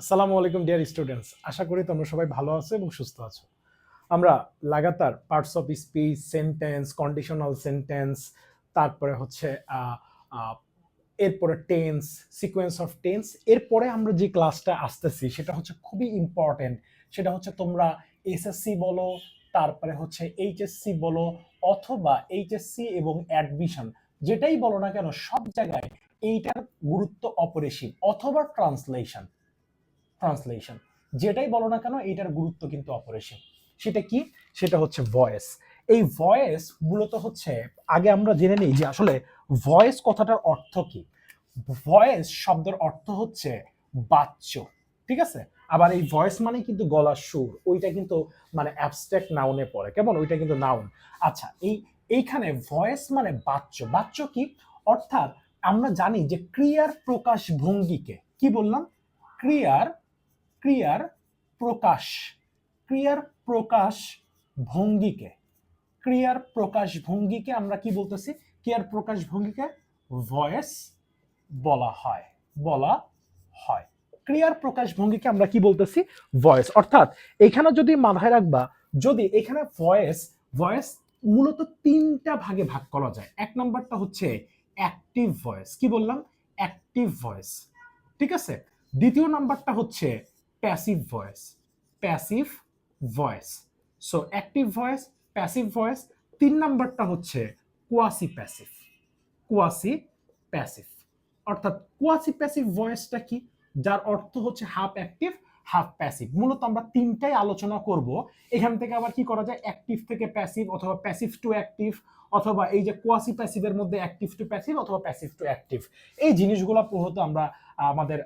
আসসালামু আলাইকুম dear students আশা করি তোমরা সবাই ভালো আছো এবং সুস্থ আছো। আমরা লাগাতার parts of speech sentence conditional sentence তারপরে হচ্ছে এরপরে টেন্স সিকোয়েন্স অফ টেন্স এরপরে আমরা যে ক্লাসটা আসতেছি, সেটা হচ্ছে খুবই ইম্পর্টেন্ট সেটা হচ্ছে তোমরা এসএসসি বলো, তারপরে হচ্ছে এইচএসসি বলো, অথবা এইচএসসি এবং অ্যাডমিশন যেটাই বলো না কেন, সব জায়গায় এইটার গুরুত্ব অপরিসীম, অথবা ট্রান্সলেশন ট্রান্সলেশন। যেটাই বলো না কেন এটার গুরুত্ব কিন্তু অপরিসীম সেটা কি? সেটা হচ্ছে ভয়েস। এই ভয়েস মূলত হচ্ছে, আগে আমরা জেনে নিই যে আসলে ভয়েস কথাটার অর্থ কি। ভয়েস শব্দের অর্থ হচ্ছে বাচ্য ঠিক আছে? আবার এই ভয়েস মানে কিন্তু গলার সুর, ওইটা কিন্তু মানে অ্যাবস্ট্রাক্ট নাউনে পড়ে। কেমন? ওইটা কিন্তু নাউন আচ্ছা এই, এইখানে ভয়েস মানে বাচ্য বাচ্য কি? অর্থাৎ আমরা জানি যে ক্রিয়ার প্রকাশ ভঙ্গিকে কি বললাম? ক্রিয়ার ক্রিয়ার প্রকাশ ক্রিয়ার প্রকাশ ভঙ্গিকে, ক্রিয়ার প্রকাশ ভঙ্গিকে আমরা কি বলতেছি? ক্রিয়ার প্রকাশ ভঙ্গিকে ভয়েস বলা হয় বলা হয়। ক্রিয়ার প্রকাশ ভঙ্গিকে আমরা কি বলতেছি? ভয়েস অর্থাৎ এখানে যদি মাথায় রাখবা, যদি এখানে ভয়েস ভয়েস মূলত তিনটা ভাগে ভাগ করা যায়। এক নাম্বারটা হচ্ছে অ্যাক্টিভ ভয়েস কি বললাম? অ্যাক্টিভ ভয়েস ঠিক আছে? দ্বিতীয় নাম্বারটা হচ্ছে passive voice passive voice so active voice passive voice তিন নাম্বারটা হচ্ছে কোয়াসি প্যাসিভ কোয়াসি প্যাসিভ অর্থাৎ কোয়াসি প্যাসিভ ভয়েসটা কি? যার অর্থ হচ্ছে হাফ অ্যাক্টিভ হাফ প্যাসিভ মূলত আমরা তিনটাই আলোচনা করব। এখান থেকে আবার কি করা যায়? অ্যাক্টিভ থেকে প্যাসিভ অথবা প্যাসিভ টু অ্যাক্টিভ অথবা এই যে কোয়াসি প্যাসিভের মধ্যে অ্যাক্টিভ টু প্যাসিভ অথবা প্যাসিভ টু অ্যাক্টিভ এই জিনিসগুলো প্রহত আমরা, আমাদের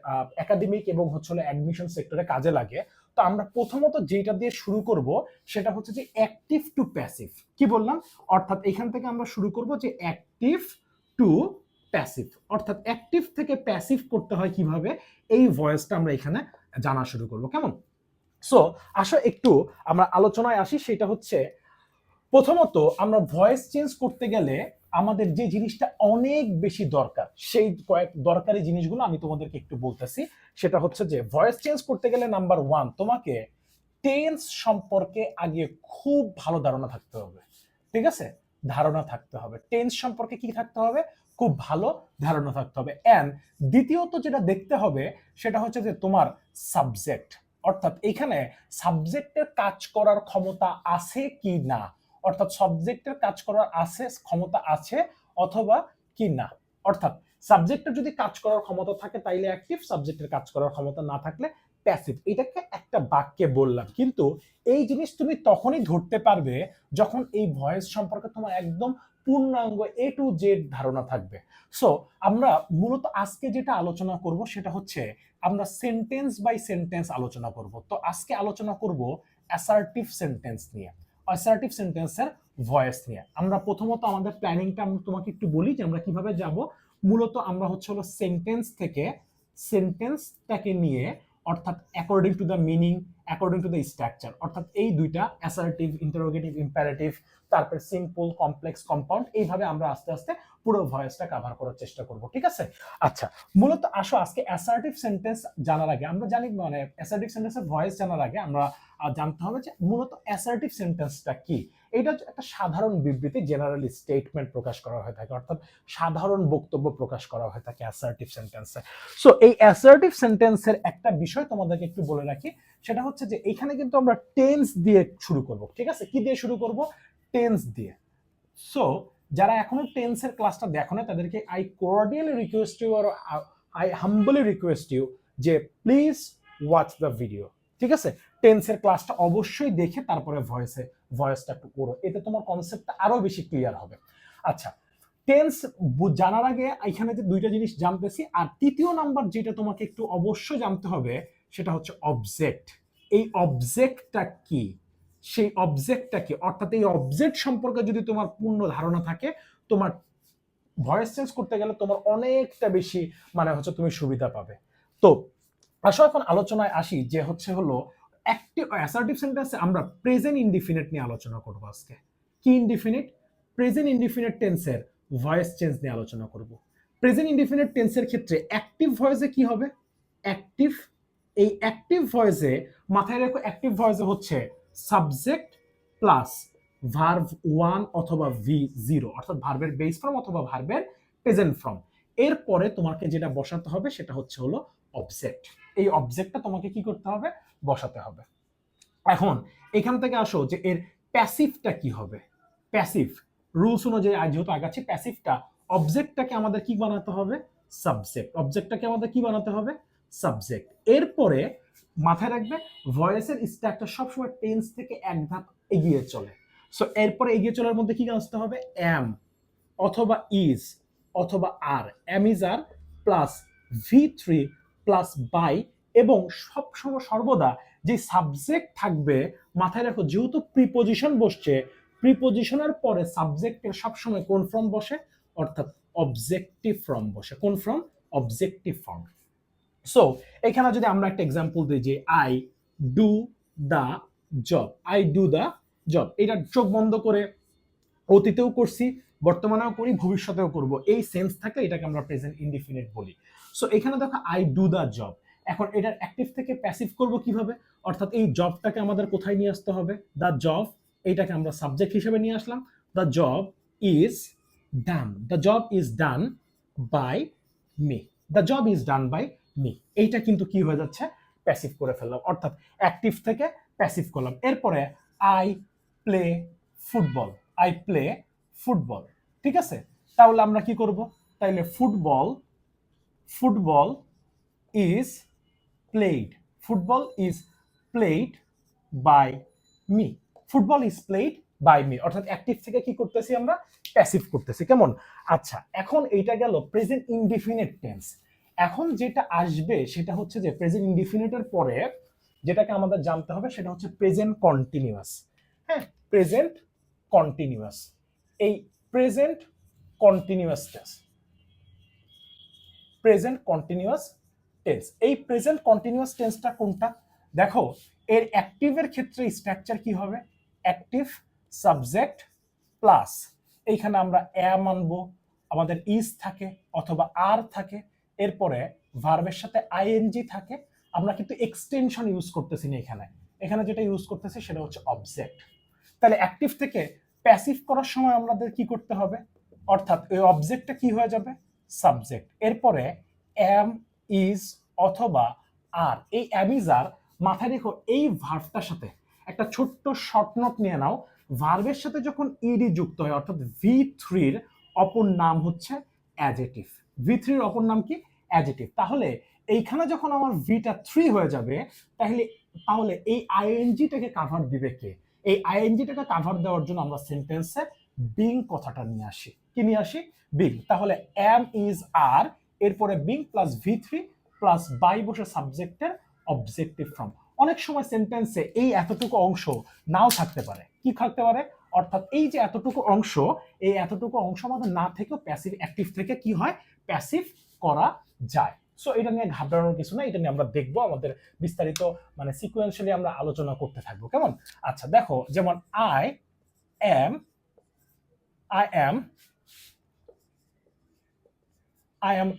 একাডেমিক এবং হচ্ছে অ্যাডমিশন সেক্টরে কাজে লাগে। তো আমরা প্রথমত যেটা দিয়ে শুরু করব, সেটা হচ্ছে যে অ্যাক্টিভ টু প্যাসিভ কি বললাম? অর্থাৎ এখান থেকে আমরা শুরু করব যে অ্যাক্টিভ টু প্যাসিভ অর্থাৎ অ্যাক্টিভ থেকে প্যাসিভ করতে হয় কীভাবে? এই ভয়েসটা আমরা এখানে জানা শুরু করব। কেমন? সো আসো একটু আমরা আলোচনায় আসি, সেটা হচ্ছে প্রথমত আমরা ভয়েস চেঞ্জ করতে গেলে আমাদের যে জিনিসটা অনেক বেশি দরকার, সেই কয়েক দরকারি জিনিসগুলো আমি তোমাদেরকে একটু বলতেছি। সেটা হচ্ছে যে ভয়েস চেঞ্জ করতে গেলে নাম্বার ওয়ান তোমাকে টেন্স সম্পর্কে আগে খুব ভালো ধারণা থাকতে হবে। ঠিক আছে? ধারণা থাকতে হবে। টেন্স সম্পর্কে কি থাকতে হবে? খুব ভালো ধারণা থাকতে হবে। অ্যান্ড দ্বিতীয়ত যেটা দেখতে হবে, সেটা হচ্ছে যে তোমার সাবজেক্ট অর্থাৎ এখানে সাবজেক্টের কাজ করার ক্ষমতা আছে কি না? অর্থাৎ সাবজেক্টের কাজ করার আছে, ক্ষমতা আছে অথবা কি না? অর্থাৎ সাবজেক্টের যদি কাজ করার ক্ষমতা থাকে, তাইলে অ্যাক্টিভ সাবজেক্টের কাজ করার ক্ষমতা না থাকলে প্যাসিভ এটাকে একটা বাক্যে বললাম। কিন্তু এই জিনিস তুমি তখনই ধরতে পারবে যখন এই ভয়েস সম্পর্কে তোমার একদম পূর্ণাঙ্গ এ টু জেড ধারণা থাকবে। সো আমরা মূলত আজকে যেটা আলোচনা করব সেটা হচ্ছে আমরা সেন্টেন্স বাই সেন্টেন্স আলোচনা করব। তো আজকে আলোচনা করব অ্যাসার্টিভ সেন্টেন্স নিয়ে। অ্যাসার্টিভ সেন্টেন্সের ভয়েস নিয়ে। আমরা প্রথমত আমাদের প্ল্যানিংটা আমি তোমাকে একটু বলি যে আমরা কীভাবে যাব। মূলত আমরা হচ্ছে হলো সেন্টেন্স থেকে সেন্টেন্সটাকে নিয়ে অর্থাৎ according to the meaning according to the structure অর্থাৎ এই দুইটা অ্যাসার্টিভ ইন্টারোগেটিভ ইম্পারেটিভ তারপর সিম্পল কমপ্লেক্স কম্পাউন্ড এইভাবে আমরা আস্তে আস্তে পুরো ভয়েসটা কভার করার চেষ্টা করব, ঠিক আছে? আচ্ছা মূলত আসো আজকে অ্যাসার্টিভ সেন্টেন্স জানার আগে। আমরা জানি মানে অ্যাসার্টিভ সেন্টেন্সের ভয়েস জানার আগে আমরা জানতে হবে যে মূলত অ্যাসার্টিভ সেন্টেন্সটা কি? এটা একটা সাধারণ বিবৃতি জেনারেল স্টেটমেন্ট প্রকাশ করা হয়ে থাকে, অর্থাৎ সাধারণ বক্তব্য প্রকাশ করা হয়ে থাকে অ্যাসার্টিভ সেন্টেন্সে সো এই অ্যাসার্টিভ সেন্টেন্সের একটা বিষয় তোমাদেরকে একটু বলে রাখি, সেটা হচ্ছে যে এখানে কিন্তু আমরা টেন্স দিয়ে শুরু করব, ঠিক আছে? কি দিয়ে শুরু করব? টেন্স দিয়ে। সো যারা এখনও টেন্সের ক্লাসটা দেখো না, তাদেরকে I cordially request you or I humbly request you যে প্লিজ ওয়াচ দ্য ভিডিও ঠিক আছে? টেন্সের ক্লাসটা অবশ্যই দেখে তারপরে ভয়েসে ভয়েসটা একটু করো, এতে তোমার কনসেপ্টটা আরও বেশি ক্লিয়ার হবে। আচ্ছা টেন্স জানার আগে এখানে যে দুইটা জিনিস জানতেছি, আর তৃতীয় নাম্বার যেটা তোমাকে একটু অবশ্যই জানতে হবে, সেটা হচ্ছে অবজেক্ট এই অবজেক্টটা কি? সেই অবজেক্টটাকে অর্থাৎ এই অবজেক্ট সম্পর্কে যদি তোমার পূর্ণ ধারণা থাকে, তোমার ভয়েস চেঞ্জ করতে গেলে তোমার অনেকটা বেশি মানে হচ্ছে তুমি সুবিধা পাবে। তো আসো এখন আলোচনায় আসি যে হচ্ছে হলো অ্যাক্টিভ অ্যাসার্টিভ সেন্টেন্সে আমরা প্রেজেন্ট ইনডিফিনিট নিয়ে আলোচনা করব আজকে। কি ইনডিফিনিট প্রেজেন্ট ইনডিফিনিট টেন্সের ভয়েস চেঞ্জ নিয়ে আলোচনা করব। প্রেজেন্ট ইনডিফিনিট টেন্সের ক্ষেত্রে অ্যাক্টিভ ভয়েসে কি হবে? অ্যাক্টিভ এই অ্যাক্টিভ ভয়েসে মাথায় রেখো অ্যাক্টিভ ভয়েসে হচ্ছে সাবজেক্ট প্লাস ভার্ভ ওয়ান অথবা ভি জিরো, অর্থাৎ ভার্বের বেস ফর্ম অথবা ভার্বের প্রেজেন্ট ফর্ম এরপরে তোমাকে যেটা বসাতে হবে সেটা হচ্ছে হলো অবজেক্ট এই অবজেক্টটা তোমাকে কি করতে হবে? বসাতে হবে। এখন এখান থেকে আসো যে এর প্যাসিভটা কি হবে? প্যাসিভ রুলস অনুযায়ী যেহেতু আগাচ্ছি প্যাসিভটা অবজেক্টটাকে আমাদের কি বানাতে হবে? সাবজেক্ট অবজেক্টটাকে আমাদের কি বানাতে হবে? সাবজেক্ট এরপরে মাথায় রাখবে ভয়েসের স্ট্রাকচার সবসময় টেন্স থেকে এক ধাপ এগিয়ে চলে। সো এরপরে এগিয়ে চলার মধ্যে কি আসতে হবে? এম অথবা ইজ অথবা are am is are plus V three plus by এবং সবসময় সর্বদা যে সাবজেক্ট থাকবে, মাথায় রাখো, যেহেতু প্রিপোজিশন বসছে প্রিপোজিশনের পরে সাবজেক্টের সবসময় কোন ফর্ম বসে? অর্থাৎ অবজেক্টিভ ফর্ম বসে। কোন ফর্ম অবজেক্টিভ ফর্ম সো এখানে যদি আমরা একটা এক্সাম্পল দিই যে I do the job I do the job এটা চোখ বন্ধ করে অতীতেও করছি, বর্তমানেও করি, ভবিষ্যতেও করব। এই সেন্স থাকলে এটাকে আমরা প্রেজেন্ট ইনডিফিনিট বলি। সো এখানে দেখো আই ডু দ্য জব এখন এটার অ্যাক্টিভ থেকে প্যাসিভ করব কীভাবে? অর্থাৎ এই জবটাকে আমাদের কোথায় নিয়ে আসতে হবে? দ্য জব এইটাকে আমরা সাবজেক্ট হিসেবে নিয়ে আসলাম। The job is done the job is done by me the job is done by me. এইটা কিন্তু কি হয়ে যাচ্ছে? প্যাসিভ করে ফেললাম। অর্থাৎ অ্যাক্টিভ থেকে প্যাসিভ করলাম। এরপরে I play football I play football ঠিক আছে? তাহলে আমরা কি করব? তাইলে football football is played football is played by me football is played by me অর্থাৎ অ্যাক্টিভ থেকে কি করতেছি আমরা? প্যাসিভ করতেছি। কেমন? আচ্ছা এখন এইটা গেল প্রেজেন্ট ইনডিফিনিট টেন্স এখন যেটা আসবে সেটা হচ্ছে যে প্রেজেন্ট ইনডিফিনিটের পরে যেটাকে আমাদের জানতে হবে সেটা হচ্ছে প্রেজেন্ট কন্টিনিউয়াস হ্যাঁ প্রেজেন্ট কন্টিনিউয়াস এই present continuous tense present continuous tense এই প্রেজেন্ট কন্টিনিউয়াস টেন্সটা কোনটা? দেখো, এর অ্যাক্টিভের ক্ষেত্রে স্ট্রাকচার কি হবে? অ্যাক্টিভ সাবজেক্ট প্লাস এইখানে আমরা অ্যাম আনব। আমাদের ইজ থাকে অথবা আর থাকে। এরপরে ভার্বের সাথে আইএনজি থাকে, আমরা কিন্তু এক্সটেনশন ইউজ করতেছি না এখানে। এখানে যেটা ইউজ করতেছি সেটা হচ্ছে অবজেক্ট তাহলে অ্যাক্টিভ থেকে প্যাসিভ করার সময় আমাদের কি করতে হবে? অর্থাৎ ওই অবজেক্টটা কি হয়ে যাবে? সাবজেক্ট এরপরে এম ইজ অথবা আর এই অ্যামিজার মাথায় রেখো, এই ভার্বটার সাথে একটা ছোট্ট শর্ট নোট নিয়ে নাও। ভার্বের সাথে যখন ইডি যুক্ত হয়, অর্থাৎ ভি থ্রির অপর নাম হচ্ছে অ্যাজেটিভ ভি থ্রির অপর নাম কি? অ্যাজেটিভ তাহলে এইখানে যখন আমার ভিটা থ্রি হয়ে যাবে, তাহলে তাহলে এই আইএনজিটাকে কাভার দিবে কে? এই আইএনজিটাকে কাভার দেওয়ার জন্য আমরা সেন্টেন্সে বিং কথাটা নিয়ে আসি। কি নিয়ে আসি? বিং তাহলে এম ইজ আর এরপরে being plus V three plus by বসে সাবজেক্টের অবজেক্টিভ ফর্ম অনেক সময় সেন্টেন্সে এই এতটুকু অংশ নাও থাকতে পারে। কি থাকতে পারে? অর্থাৎ এই যে এতটুকু অংশ, এই এতটুকু অংশ আমাদের না থেকেও প্যাসিভ অ্যাক্টিভ থেকে কি হয়? প্যাসিভ করা যায়। সো এটা নিয়ে ঘাবড়ানোর কিছু না এটা নিয়ে আমরা দেখব আমাদের বিস্তারিত মানে সিকুয়েন্সিয়ালি আমরা আলোচনা করতে থাকব। কেমন? আচ্ছা দেখো, যেমন I am I am I am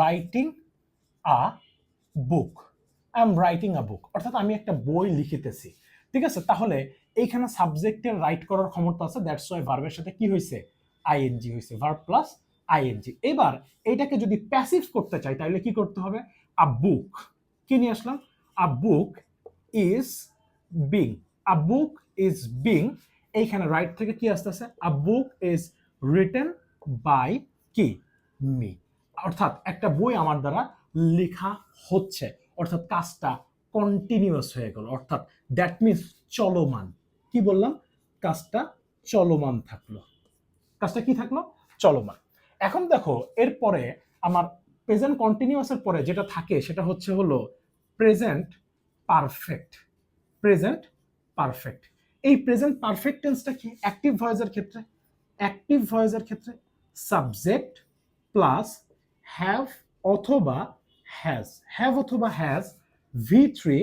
writing a book I am writing a book অর্থাৎ আমি একটা বই লিখিতেছি। ঠিক আছে? তাহলে এইখানে সাবজেক্টের রাইট করার ক্ষমতা আছে দ্যাটস ওয়াই ভার্বের সাথে কি হয়েছে আইএনজি হয়েছে ভার্ব প্লাস আইএনজি এবার এইটাকে যদি প্যাসিভ করতে চাই, তাহলে কি করতে হবে? আ বুক কি নিয়ে আসলাম? A book is being a book is being এইখানে রাইট থেকে কি আসতেছে? A book is written by কি? মি অর্থাৎ একটা বই আমার দ্বারা লেখা হচ্ছে। অর্থাৎ কাজটা কন্টিনিউয়াস হয়ে গেল। অর্থাৎ দ্যাট মিনস চলমান। কি বললাম? কাজটা চলমান থাকল। কাজটা কি থাকল? চলমান। এখন দেখো, এরপরে আমার প্রেজেন্ট কন্টিনিউয়াসের পরে যেটা থাকে, সেটা হচ্ছে হলো প্রেজেন্ট পারফেক্ট প্রেজেন্ট পারফেক্ট এই প্রেজেন্ট পারফেক্ট টেন্সটা কি? অ্যাক্টিভ ভয়েসের ক্ষেত্রে? অ্যাক্টিভ ভয়েসের ক্ষেত্রে সাবজেক্ট প্লাস হ্যাভ অথবা হ্যাজ হ্যাভ অথবা হ্যাজ ভি থ্রি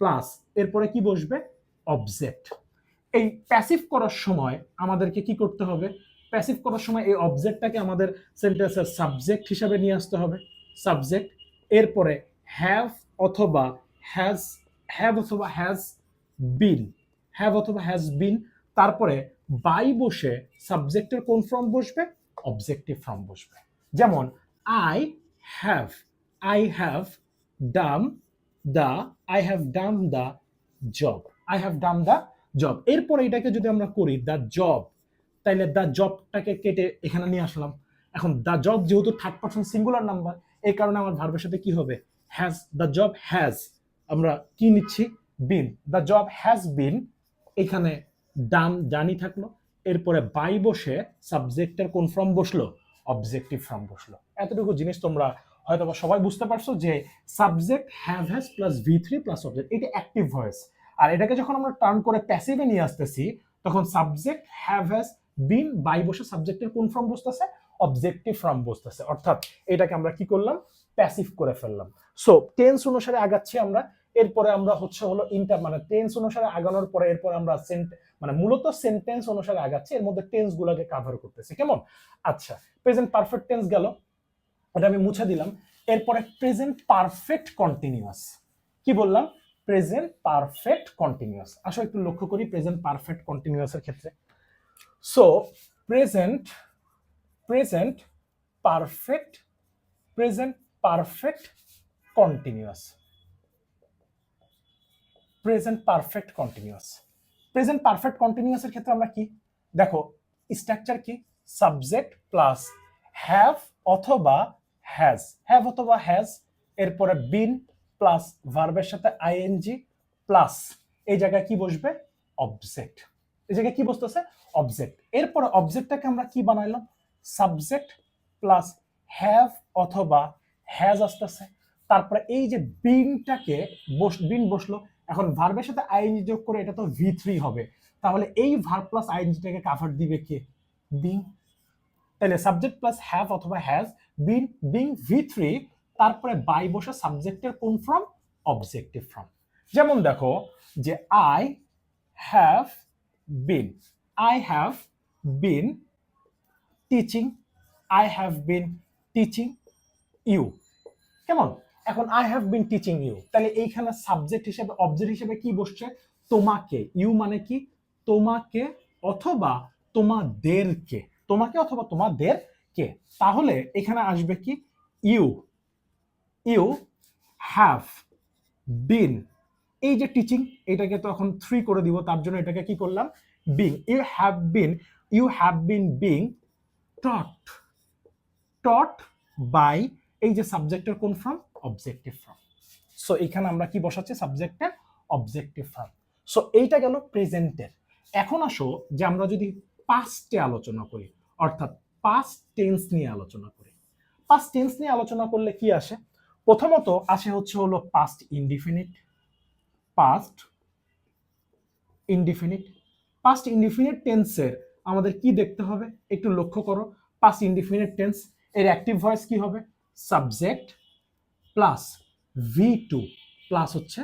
প্লাস এরপরে কি বসবে? অবজেক্ট এই প্যাসিভ করার সময় আমাদেরকে কি করতে হবে? প্যাসিভ করার সময় এই অবজেক্টটাকে আমাদের সেন্টেন্সের সাবজেক্ট হিসাবে নিয়ে আসতে হবে। সাবজেক্ট এরপরে হ্যাভ অথবা হ্যাজ হ্যাভ অথবা হ্যাজ বিন হ্যাভ অথবা হ্যাজ বিন তারপরে বাই বসে সাবজেক্টের কোন ফর্ম বসবে? অবজেক্টিভ ফর্ম বসবে। যেমন I have I have done the I have done the job I have done the job এরপরে এটাকে যদি আমরা করি দ্য জব তাইলে দ্য জবটাকে কেটে এখানে নিয়ে আসলাম। এখন দ্য জব যেহেতু থার্ড পার্সন সিঙ্গুলার নাম্বার এই কারণে আমার ভার্বের সাথে কি হবে? হ্যাজ দ্য জব হ্যাজ আমরা কি নিচ্ছি? Been the job has been এখানে ডান ডানি থাকল। এরপরে বাই বসে সাবজেক্টের কোন ফর্ম বসল? অবজেক্টিভ ফর্ম বসল। এতটুকু জিনিস তোমরা হয়তো সবাই বুঝতে পারছ যে subject have has plus V three plus object এটা অ্যাক্টিভ ভয়েস আর এটাকে যখন আমরা টার্ন করে প্যাসিভে নিয়ে আসতেছি, তখন subject have has been by বসে সাবজেক্টের কোন ফর্ম বসতেছে? অবজেক্টিভ ফর্ম বসতেছে। অর্থাৎ এটাকে আমরা কি করলাম? প্যাসিভ করে ফেললাম। সো টেন্স অনুসারে আগাচ্ছি আমরা। এরপরে আমরা হচ্ছে হলো ইন্টার মানে টেন্স অনুসারে আগানোর পরে এরপর আমরা সেন্ট মানে মূলত সেন্টেন্স অনুসারে আগাচ্ছি। এর মধ্যে টেন্স গুলাকে কাভার করতেছি। কেমন? আচ্ছা প্রেজেন্ট পারফেক্ট টেন্স গেল। এটা আমি মুছে দিলাম। এরপরে প্রেজেন্ট পারফেক্ট কন্টিনিউয়াস কি বললাম? প্রেজেন্ট পারফেক্ট কন্টিনিউয়াস আসলে একটু লক্ষ্য করি প্রেজেন্ট পারফেক্ট কন্টিনিউয়াসের ক্ষেত্রে। So present present perfect present perfect continuous present perfect continuous present perfect কন্টিনিউয়াসের ক্ষেত্রে আমরা কি? দেখো স্ট্রাকচার কি? সাবজেক্ট প্লাস হ্যাভ অথবা হ্যাজ হ্যাভ অথবা হ্যাজ এরপরে বিন প্লাস ভার্বের সাথে আইএনজি প্লাস এই জায়গায় কি বসবে? অবজেক্ট এই জায়গায় কি বসতেছে অবজেক্ট এরপরে অবজেক্টটাকে আমরা কি বানাইলাম? সাবজেক্ট প্লাস হ্যাভ অথবা হ্যাজ আসতেছে। তারপরে এই যে বিনটাকে বস বিন বসল, এখন ভার্বের সাথে আইএনজি যোগ করে এটা তো ভি থ্রি হবে। তাহলে এই ভার্ব প্লাস আইএনজিটাকে কাভার দিবে কে? বিং তাহলে সাবজেক্ট প্লাস হ্যাভ অথবা has been being V three তারপরে বাই বসে সাবজেক্টের কোন ফ্রম অবজেক্টিভ ফ্রম যেমন দেখো যে I have been I have been teaching I have been teaching you কেমন? এখন I have been teaching you তাহলে এইখানে সাবজেক্ট হিসেবে অবজেক্ট হিসেবে কি বসছে? তোমাকে। ইউ মানে কি? তোমাকে অথবা তোমাদেরকে। তোমাকে অথবা তোমাদেরকে। তাহলে এখানে আসবে কি? ইউ ইউ হ্যাভ বিন এই যে টিচিং এটাকে তো এখন থ্রি করে দিব, তার জন্য এটাকে কি করলাম? Being you have been you have been being taught taught by এই যে সাবজেক্টের কোন ফর্ম অবজেক্টিভ ফর্ম সো এখানে আমরা কি বসাচ্ছি? সাবজেক্টের অবজেক্টিভ ফর্ম সো এইটা গেল প্রেজেন্টের এখন আসো যে আমরা যদি পাস্টে আলোচনা করি, অর্থাৎ পাস্ট টেন্স নিয়ে আলোচনা করি। পাস্ট টেন্স নিয়ে আলোচনা করলে কি আসে? প্রথমত আসে হচ্ছে হলো past indefinite past indefinite past indefinite টেন্সের আমাদের কি দেখতে হবে? একটু লক্ষ্য করো পাস্ট ইনডিফিনিট টেন্স এর অ্যাক্টিভ ভয়েস কি হবে? Subject plus V two plus হচ্ছে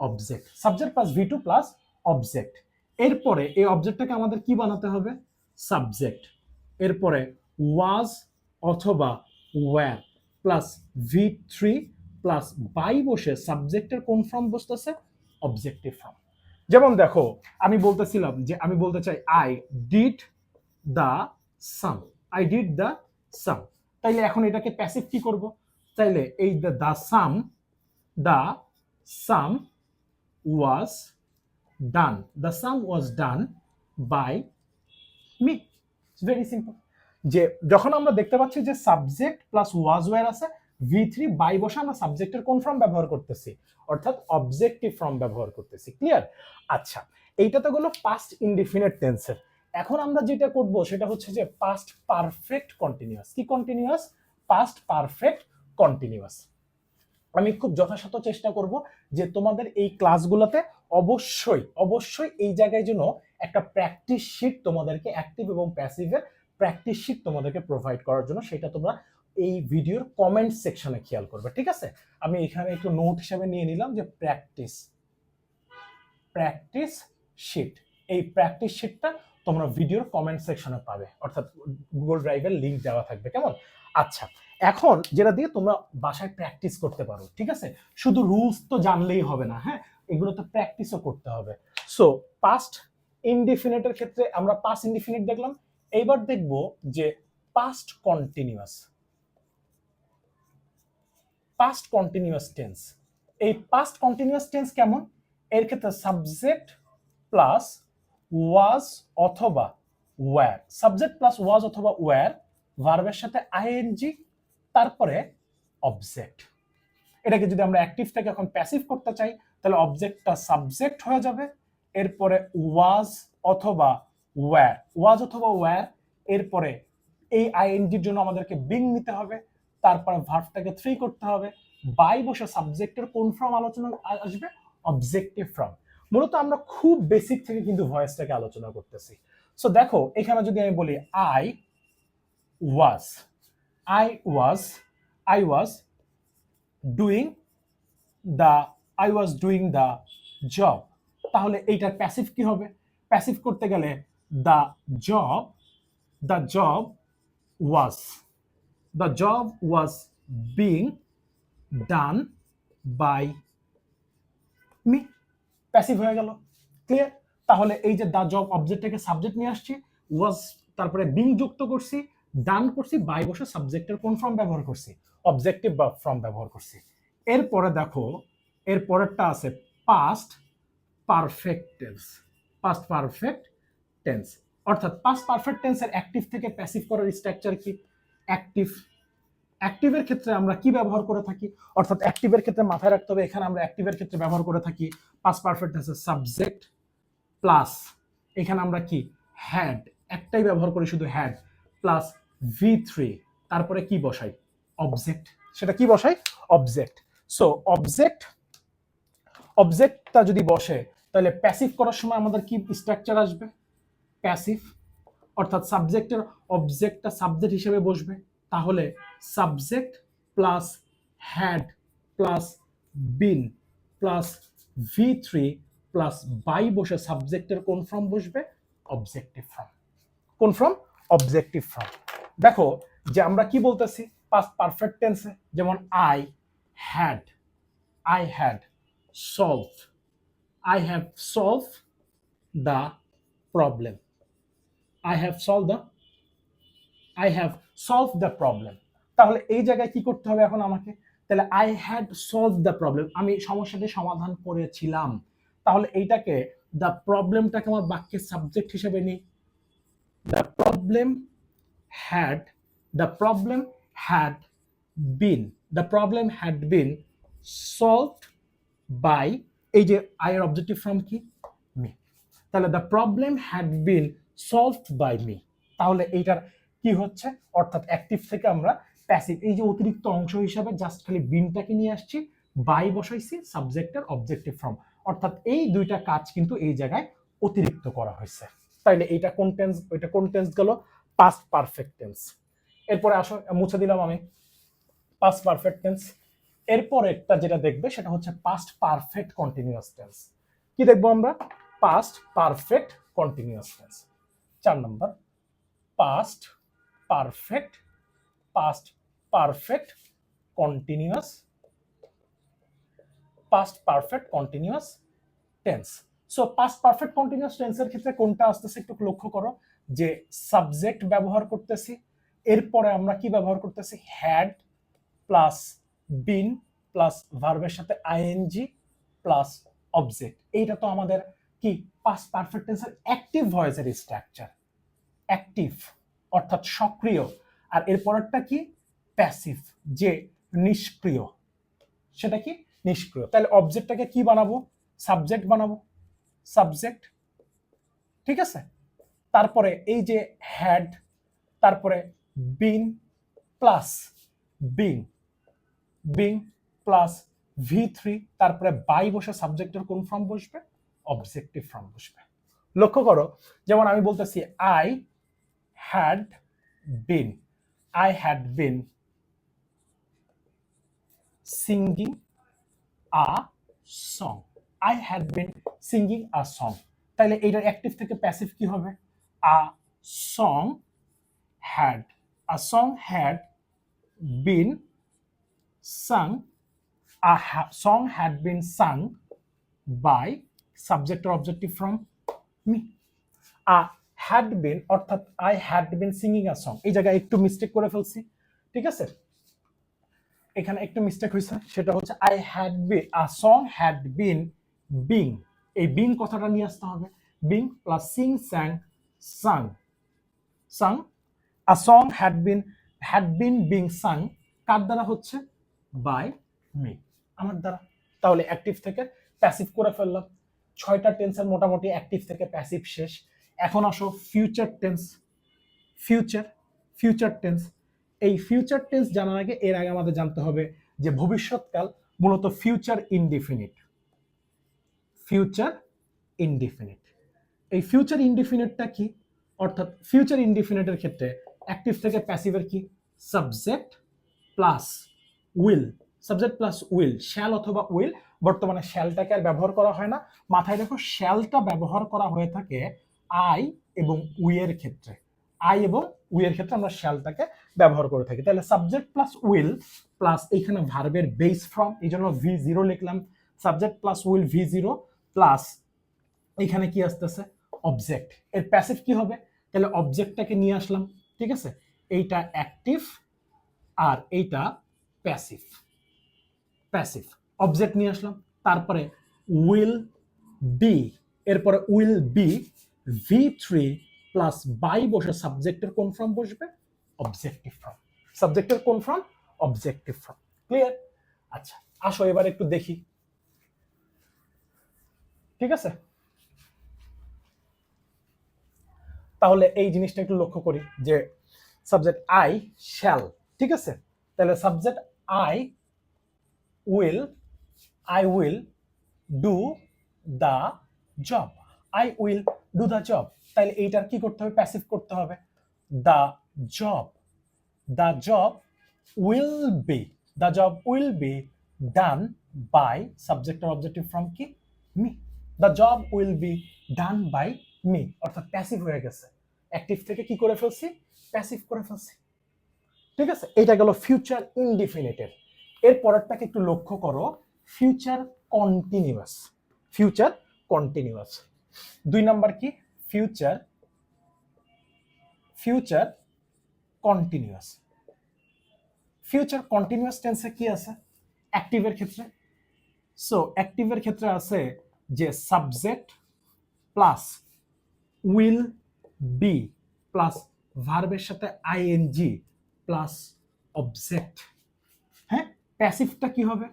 object subject plus V two plus object এরপরে এই অবজেক্টটাকে আমাদের কি বানাতে হবে? সাবজেক্ট এরপরে ওয়াজ অথবা were plus V three plus by বসে সাবজেক্টের কোন ফর্ম বসতেছে? অবজেক্টিভ ফর্ম যেমন দেখো, আমি বলতেছিলাম যে, আমি বলতে চাই I did the sum I did the sum তাইলে এখন এটাকে প্যাসিভ কি করব? তাইলে এই the the sum the sum was done the sum was done by me very simple যে, যখন আমরা দেখতে পাচ্ছি যে সাবজেক্ট প্লাস ওয়াজ ওয়ার আছে ভি থ্রি বাই বসে আমরা সাবজেক্টের কোন ফর্ম ব্যবহার করতেছি? অর্থাৎ অবজেক্টিভ ফর্ম ব্যবহার করতেছি। ক্লিয়ার আচ্ছা এইটা তো গেলো পাস্ট ইনডিফিনিট টেন্সের এখন আমরা যেটা করব সেটা হচ্ছে যে পাস্ট পারফেক্ট কন্টিনিউয়াস কি কন্টিনিউয়াস পাস্ট পারফেক্ট কন্টিনিউয়াস আমি খুব যথাসাধ্য চেষ্টা করব যে তোমাদের এই ক্লাসগুলোতে অবশ্যই অবশ্যই এই জায়গায় যেন একটা প্র্যাকটিস শিট তোমাদেরকে অ্যাক্টিভ এবং প্যাসিভের প্র্যাকটিস শিট তোমাদেরকে প্রোভাইড করার জন্য সেটা তোমরা এই ভিডিওর কমেন্ট সেকশনে খেয়াল করবে, ঠিক আছে? আমি এখানে একটু নোট হিসাবে নিয়ে নিলাম যে প্র্যাকটিস প্র্যাকটিস শিট এই প্র্যাকটিস শিটটা তোমরা ভিডিওর কমেন্ট সেকশনে পাবে, অর্থাৎ গুগল ড্রাইভের লিঙ্ক দেওয়া থাকবে, কেমন? আচ্ছা এখন যেটা দিয়ে তোমরা বাসায় প্র্যাকটিস করতে পারো, ঠিক আছে? শুধু রুলস তো জানলেই হবে না হ্যাঁ? এগুলো তো প্র্যাকটিসও করতে হবে। সো পাস্ট ইনডিফিনিটের ক্ষেত্রে আমরা পাস্ট ইনডিফিনিট দেখলাম, এইবার দেখব যে past continuous past continuous tense এই পাস্ট কন্টিনিউয়াস টেন্স কেমন? এর ক্ষেত্রে সাবজেক্ট প্লাস ওয়াজ অথবা ওয়্যার সাবজেক্ট প্লাস ওয়াজ অথবা ওয়্যার ভার্বের সাথে আইএনজি তারপরে অবজেক্ট এটাকে যদি আমরা অ্যাক্টিভ থেকে এখন প্যাসিভ করতে চাই, তাহলে অবজেক্টটা সাবজেক্ট হয়ে যাবে। এরপরে ওয়াজ অথবা ওয়্যার ওয়াজ অথবা ওয়্যার এরপরে এই আইএনজির জন্য আমাদেরকে বিং নিতে হবে। তারপরে ভার্বটাকে থ্রি করতে হবে। বাই বসে সাবজেক্টের কোন ফর্ম আলোচনা আসবে? অবজেক্টিভ ফর্ম মূলত আমরা খুব বেসিক থেকে কিন্তু ভয়েসটাকে আলোচনা করতেছি। সো দেখো, এখানে যদি আমি বলি I was I was I was doing the I was doing the job তাহলে এইটার প্যাসিভ কি হবে? প্যাসিভ করতে গেলে the job the job was the job was being done by me passive হয়ে গেল। ক্লিয়ার তাহলে এই যে দা জব অবজেক্টটাকে সাবজেক্ট নিয়ে আসছি ওয়াজ তারপরে বিং যুক্ত করছি ডান করছি বাই বসে সাবজেক্টের কোন ফর্ম ব্যবহার করছি? অবজেক্টিভ বা ফর্ম ব্যবহার করছি। এরপরে দেখো, এর পরেরটা আছে past perfect tense past perfect tense অর্থাৎ পাস্ট পারফেক্ট টেন্সের অ্যাক্টিভ থেকে প্যাসিভ করার স্ট্রাকচার কি? অ্যাক্টিভ অ্যাক্টিভের ক্ষেত্রে আমরা কি ব্যবহার করে থাকি? অর্থাৎ অ্যাক্টিভের ক্ষেত্রে মাথায় রাখতে হবে, এখানে আমরা অ্যাক্টিভের ক্ষেত্রে ব্যবহার করে থাকি পাস্ট পারফেক্ট টেন্সের সাবজেক্ট প্লাস এখানে আমরা কি? হ্যাড একটাই ব্যবহার করি শুধু হ্যাড প্লাস ভি থ্রি তারপরে কি বসাই? অবজেক্ট সেটা কি বসাই? অবজেক্ট সো অবজেক্ট অবজেক্টটা যদি বসে, তাহলে প্যাসিভ করার সময় আমাদের কি স্ট্রাকচার আসবে? প্যাসিভ অর্থাৎ সাবজেক্টের অবজেক্টটা সাবজেক্ট হিসেবে বসবে, তাহলে subject plus had plus been plus V three plus by বসে সাবজেক্টের কোন ফর্ম বসবে? অবজেক্টিভ ফর্ম কোন ফর্ম অবজেক্টিভ ফর্ম দেখো যে আমরা কি বলতেছি? পাস্ট পারফেক্ট টেন্সে যেমন I had I had solve I have solve the problem I have solve the I have solve the problem তাহলে এই জায়গায় কি করতে হবে এখন আমাকে? তাহলে I had solve the problem আমি সমস্যাটি সমাধান করেছিলাম। তাহলে এইটাকে দ্য প্রবলেমটাকে আমার বাক্যের সাবজেক্ট হিসেবে নিই। The problem had the problem had been the problem had been solved by এই যে আই আয়ের অবজেক্টিভ ফ্রম কি? মি তাহলে the problem had been solved by me তাহলে এইটার কি হচ্ছে? অর্থাৎ অ্যাক্টিভ থেকে আমরা প্যাসিভ এই যে অতিরিক্ত অংশ হিসাবে জাস্ট খালি বিনটাকে নিয়ে আসছি বাই বসাইছি সাবজেক্টের অবজেক্টিভ ফর্ম অর্থাৎ এই দুইটা কাজ কিন্তু এই জায়গায় অতিরিক্ত করা হয়েছে। তাইলে এইটা কোন টেন্স ওইটা কোন টেন্স গেল? পাস্ট পারফেক্ট টেন্স এরপরে আসো, মুছে দিলাম আমি। পাস্ট পারফেক্ট টেন্স এরপর একটা যেটা দেখবে সেটা হচ্ছে পাস্ট পারফেক্ট কন্টিনিউয়াস টেন্স কি দেখব আমরা? পাস্ট পারফেক্ট কন্টিনিউয়াস টেন্স চার নম্বর। Past perfect past perfect continuous past perfect continuous tense so past perfect continuous টেন্সের ক্ষেত্রে কোনটা আসতেছে একটু লক্ষ্য করো। যে সাবজেক্ট ব্যবহার করতেছি, এরপরে আমরা কি ব্যবহার করতেছি? হ্যাড প্লাস বিন প্লাস ভার্বের সাথে আইএনজি প্লাস অবজেক্ট এইটা তো আমাদের কি? পাস্ট পারফেক্ট টেন্সের অ্যাক্টিভ ভয়েসের স্ট্রাকচার অ্যাক্টিভ অর্থাৎ সক্রিয়। আর এর পরেরটা কি? প্যাসিভ যে নিষ্ক্রিয়। সেটা কি? নিষ্ক্রিয়। তাহলে অবজেক্টটাকে কি বানাবো? সাবজেক্ট বানাবো। সাবজেক্ট ঠিক আছে? তারপরে এই যে হ্যাড তারপরে been plus being being plus V three তারপরে বাই বসে সাবজেক্টের কোন ফর্ম বসবে? অবজেক্টিভ ফর্ম বসবে। লক্ষ্য করো, যেমন আমি বলতেছি I had been I had been singing a song I had been singing a song তাহলে এইটার অ্যাক্টিভ থেকে প্যাসিভ কি হবে? A song had a song had been sung a song song had been sung subject or objective from me. A had been, অর্থাৎ I had been singing a song. এই জায়গায় একটু mistake করে ফেলছি, ঠিক আছে? এখানে একটু মিস্টেক হয়েছে, সেটা হচ্ছে I had be a song had been being এই বিং কথাটা নিয়ে আসতে হবে। Being plus sing sang sung sung a song had been had been being sung কার দ্বারা হচ্ছে? বাই মি আমার দ্বারা। তাহলে অ্যাক্টিভ থেকে প্যাসিভ করে ফেললাম। ছয়টা টেন্সের মোটামুটি অ্যাক্টিভ থেকে প্যাসিভ শেষ। এখন আসো future tense future future tense এই ফিউচার টেন্স জানার আগে এর আগে আমাদের জানতে হবে যে ভবিষ্যৎকাল মূলত ফিউচার ইনডিফিনিট ফিউচার ইনডিফিনিট এই ফিউচার ইনডিফিনিটটা কি? অর্থাৎ ফিউচার ইনডিফিনিটের ক্ষেত্রে অ্যাক্টিভ থেকে প্যাসিভের কি? Subject plus will subject plus will shall অথবা উইল বর্তমানে শ্যালটাকে আর ব্যবহার করা হয় না। মাথায় দেখো শ্যালটা ব্যবহার করা হয়ে থাকে আই এবং উইয়ের ক্ষেত্রে। আই এবং উইয়ের ক্ষেত্রে আমরা শ্যালটাকে ব্যবহার করে থাকি। তাহলে সাবজেক্ট প্লাস উইল প্লাস এইখানে ভার্বের বেস ফ্রম, এই জন্য ভি জিরো লিখলাম। Subject plus will V zero plus এখানে কি আসতেছে? অবজেক্ট। এর প্যাসিভ কি হবে? তাহলে অবজেক্টটাকে নিয়ে আসলাম, ঠিক আছে? এইটা অ্যাক্টিভ আর এইটা প্যাসিভ। প্যাসিভ। অবজেক্ট নিয়ে আসলাম, তারপরে উইল বি এরপরে will be V three plus by বসে সাবজেক্টের কোন ফর্ম বসবে? অবজেক্টিভ ফর্ম সাবজেক্টের কোন ফর্ম অবজেক্টিভ ফর্ম ক্লিয়ার আচ্ছা আসো এবার একটু দেখি। ঠিক আছে? তাহলে এই জিনিসটা একটু লক্ষ্য করি, যে সাবজেক্ট আই শ্যাল ঠিক আছে? তাহলে subject I will I will do the job I will do the job তাহলে এইটার কি করতে হবে? প্যাসিভ করতে হবে। The job the job will be the job will be done by subject R objective from কি? Me the job will be done by me অর্থাৎ passive হয়ে গেছে। অ্যাক্টিভ থেকে কি করে ফেলছি? প্যাসিভ করে ফেলছি। ঠিক আছে? এটা গেল ফিউচার ইনডিফিনিটের এর পরেরটাকে একটু লক্ষ্য করো। ফিউচার কন্টিনিউয়াস ফিউচার কন্টিনিউয়াস দুই নাম্বার কি? Future future continuous future continuous টেন্সে কি আছে? অ্যাক্টিভের ক্ষেত্রে? সো অ্যাক্টিভের ক্ষেত্রে আছে যে subject plus will be plus ভার্বের সাথে আইএনজি প্লাস অবজেক্ট হ্যাঁ? প্যাসিভটা কি হবে?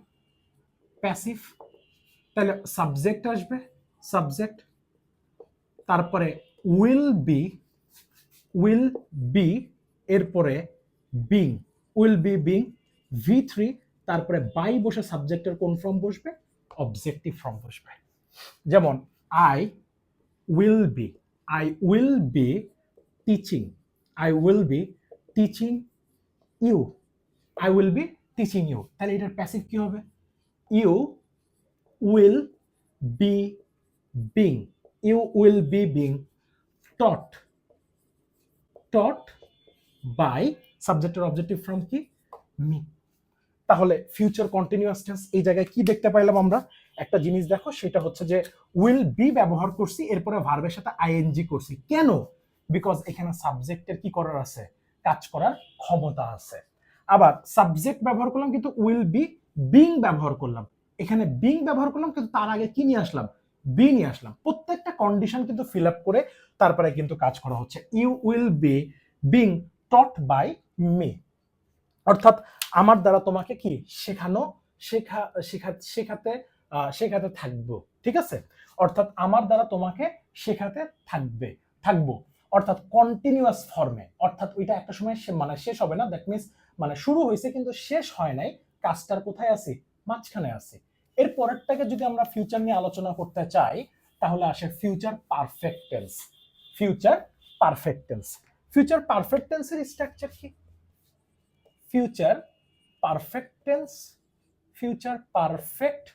প্যাসিভ তাহলে সাবজেক্ট আসবে সাবজেক্ট তারপরে উইল বি উইল বি এরপরে being will be being V three তারপরে বাই বসে সাবজেক্টের কোন ফর্ম বসবে? অবজেক্টিভ ফর্ম বসবে। যেমন I will be I will be teaching I will be teaching you I will be teaching you তাহলে এটার প্যাসিভ কী হবে? You will be being you will be being taught taught by সাবজেক্টের objective from কি? Me তাহলে future continuous tense এই জায়গায় কি দেখতে পাইলাম আমরা? একটা জিনিস দেখো, সেটা হচ্ছে যে উইল বি ব্যবহার করছি, এরপরে ভার্বের সাথে আইএনজি করছি। কেন? বিকজ এখানে সাবজেক্টের কি করার আছে? কাজ করার ক্ষমতা আছে। আবার সাবজেক্ট ব্যবহার করলাম কিন্তু উইল বি বিং ব্যবহার করলাম। এখানে বিং ব্যবহার করলাম, কিন্তু তার আগে কি নিয়ে আসলাম? বি নিয়ে আসলাম। প্রত্যেকটা কন্ডিশন কিন্তু ফিল আপ করে তারপরে কিন্তু কাজ করা হচ্ছে। You will be being taught by me অর্থাৎ আমার দ্বারা তোমাকে কি শেখানো, শেখা শেখা, শেখাতে শেখাতে থাকব। ঠিক আছে? অর্থাৎ আমার দ্বারা তোমাকে শেখাতে থাকবে, থাকব। অর্থাৎ কন্টিনিউয়াস ফর্মে অর্থাৎ ওইটা একটা সময় মানে শেষ হবে না। দ্যাট মিনস মানে শুরু হয়েছে, কিন্তু শেষ হয় নাই। কাজটার কোথায় আছে? মাঝখানে আছি। এর পরেরটাকে যদি আমরা ফিউচার নিয়ে আলোচনা করতে চাই, তাহলে আসে future perfect tense future perfect tense future perfect টেন্সের স্ট্রাকচার কি? Future perfect tense future perfect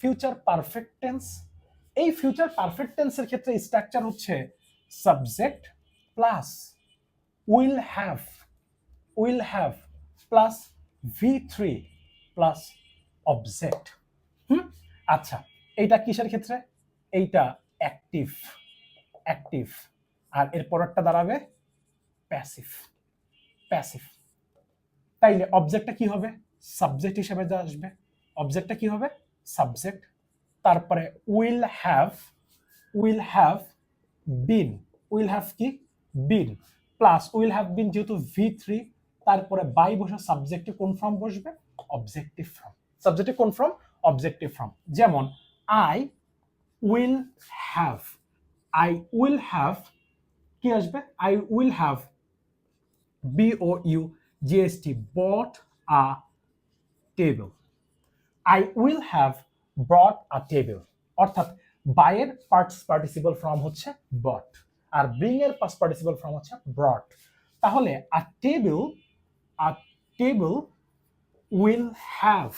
future perfect tense এই ফিউচার পারফেক্ট টেন্সের ক্ষেত্রে স্ট্রাকচার হচ্ছে subject plus will have will have plus V three plus object hmm? আচ্ছা এইটা কিসের ক্ষেত্রে? এইটা অ্যাক্টিভ অ্যাক্টিভ আর এর পরেরটা দাঁড়াবে প্যাসিভ প্যাসিভ তাইলে অবজেক্টটা কি হবে? সাবজেক্ট হিসেবে আসবে। অবজেক্টটা কি হবে? সাবজেক্ট তারপরে will have will have been will have কি? Been plus will have been যেহেতু ভি থ্রি তারপরে বাই বসে সাবজেক্টে কোন ফর্ম বসবে? অবজেক্টিভ ফর্ম সাবজেক্টিভ কোন ফর্ম অবজেক্টিভ ফর্ম যেমন I will have I will have কি আসবে? I will have B O U GST bought a table I will have brought a table অর্থাৎ বাইয়ের পার্টস পার্টিসিপল ফর্ম হচ্ছে bought আর bring এর participle form হচ্ছে brought তাহলে a table a table will have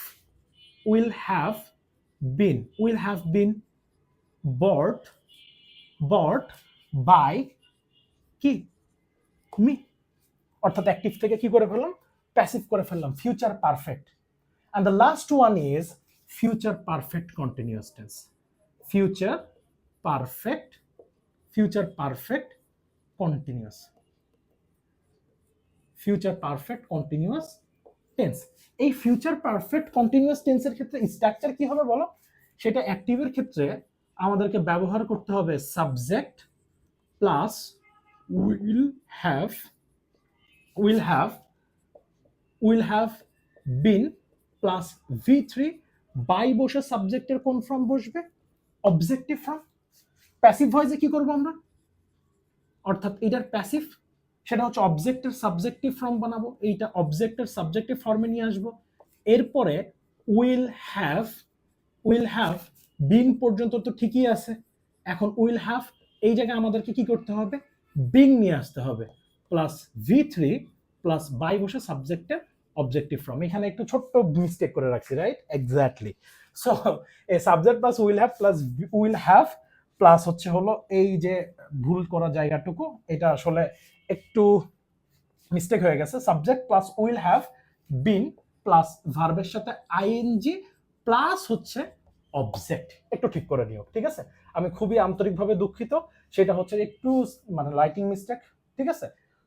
will have been will have been bought bought by কি? Me. অর্থাৎ active থেকে কি করে ফেললাম? প্যাসিভ করে ফেললাম future perfect and the last one is future perfect continuous tense future perfect future perfect continuous future perfect continuous tense এই future perfect continuous টেন্সের ক্ষেত্রে স্ট্রাকচার কি হবে বলো? সেটা অ্যাক্টিভের ক্ষেত্রে আমাদেরকে ব্যবহার করতে হবে subject plus will have will have will have been plus V three by বসে সাবজেক্টের কোন ফর্ম বসবে? অবজেক্টিভ ফর্ম প্যাসিভ ভয়েসে কি করব আমরা? অর্থাৎ এটার প্যাসিভ সেটা হচ্ছে অবজেক্টের সাবজেক্টিভ ফর্ম বানাবো, এইটা অবজেক্টের সাবজেক্টিভ ফর্মে নিয়ে আসব। এরপরে will have will have being পর্যন্ত তো ঠিকই আছে। এখন উইল হ্যাভ এই জায়গায় আমাদেরকে কি করতে হবে? বিং নিয়ে আসতে হবে। Plus V three plus by বসে সাবজেক্টের অবজেক্টিভ ফর্ম এখানে একটু ছোট্ট মিস্টেক করে রাখছি right exactly so a subject plus will have plus will have plus হচ্ছে হলো এই যে ভুল করা জায়গাটুকু, এটা আসলে একটু মিস্টেক হয়ে গেছে। Subject plus will have been plus ভার্বের সাথে আইএনজি প্লাস হচ্ছে অবজেক্ট একটু ঠিক করে নিও, ঠিক আছে? আমি খুবই আন্তরিকভাবে দুঃখিত। সেটা হচ্ছে একটু মানে লাইটিং মিস্টেক ঠিক আছে?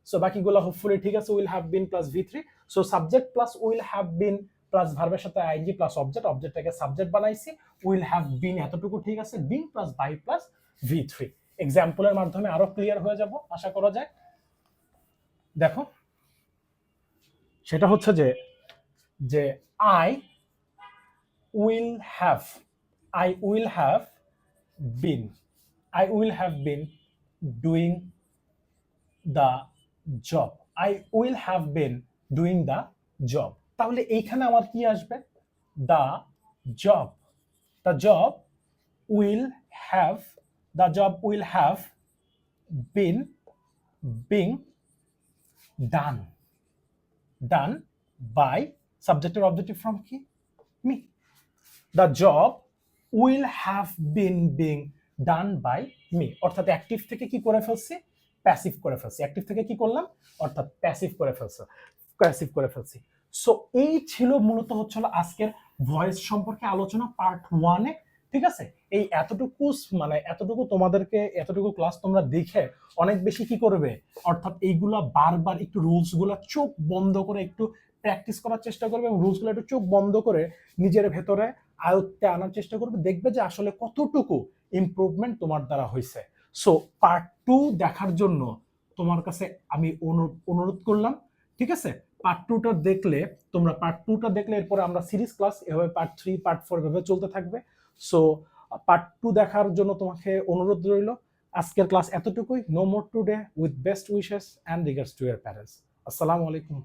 সো বাকিগুলো হোপফুলি ঠিক আছে will have been plus V three so subject plus will have been plus ভার্বের সাথে আইএনজি প্লাস অবজেক্ট অবজেক্টটাকে সাবজেক্ট বানাইছি। উইল হ্যাভ বিন এতটুকু ঠিক আছে? Been plus by plus V three এক্সাম্পলের মাধ্যমে আরও ক্লিয়ার হয়ে যাব, আশা করা যায়। দেখো, সেটা হচ্ছে যে যে I will have I will have been I will have been doing the job I will have been doing the job তাহলে এইখানে আমার কি আসবে? The job the job will have the job will have been being done done by সাবজেক্টের objective from কি me the job will have been being done by me অর্থাৎ active থেকে কি করে ফেলছি? প্যাসিভ করে ফেলছি। অ্যাক্টিভ থেকে কি করলাম? অর্থাৎ প্যাসিভ করে ফেলছি। প্যাসিভ করে ফেলছি। সো এই ছিল মূলত হচ্ছে আজকের ভয়েস সম্পর্কে আলোচনা পার্ট ওয়ানে ঠিক আছে? এই এতটুকু মানে এতটুকু তোমাদেরকে, এতটুকু ক্লাস তোমরা দেখে অনেক বেশি কি করবে? অর্থাৎ এইগুলা বারবার একটু রুলসগুলা চোখ বন্ধ করে একটু প্র্যাকটিস করার চেষ্টা করবে এবং রুলসগুলো একটু চোখ বন্ধ করে নিজের ভেতরে আয়ত্তে আনার চেষ্টা করবে। দেখবে যে আসলে কতটুকু ইমপ্রুভমেন্ট তোমার দ্বারা হয়েছে। সো পার্ট টু দেখার জন্য তোমার কাছে আমি অনুরোধ করলাম, ঠিক আছে? পার্ট টুটা দেখলে, তোমরা পার্ট টুটা দেখলে এরপরে আমরা সিরিজ ক্লাস এভাবে পার্ট থ্রি পার্ট ফোর এভাবে চলতে থাকবে। সো পার্ট টু দেখার জন্য তোমাকে অনুরোধ রইল। আজকের ক্লাস এতটুকুই। No more today with best wishes and regards to your parents আসসালামু আলাইকুম।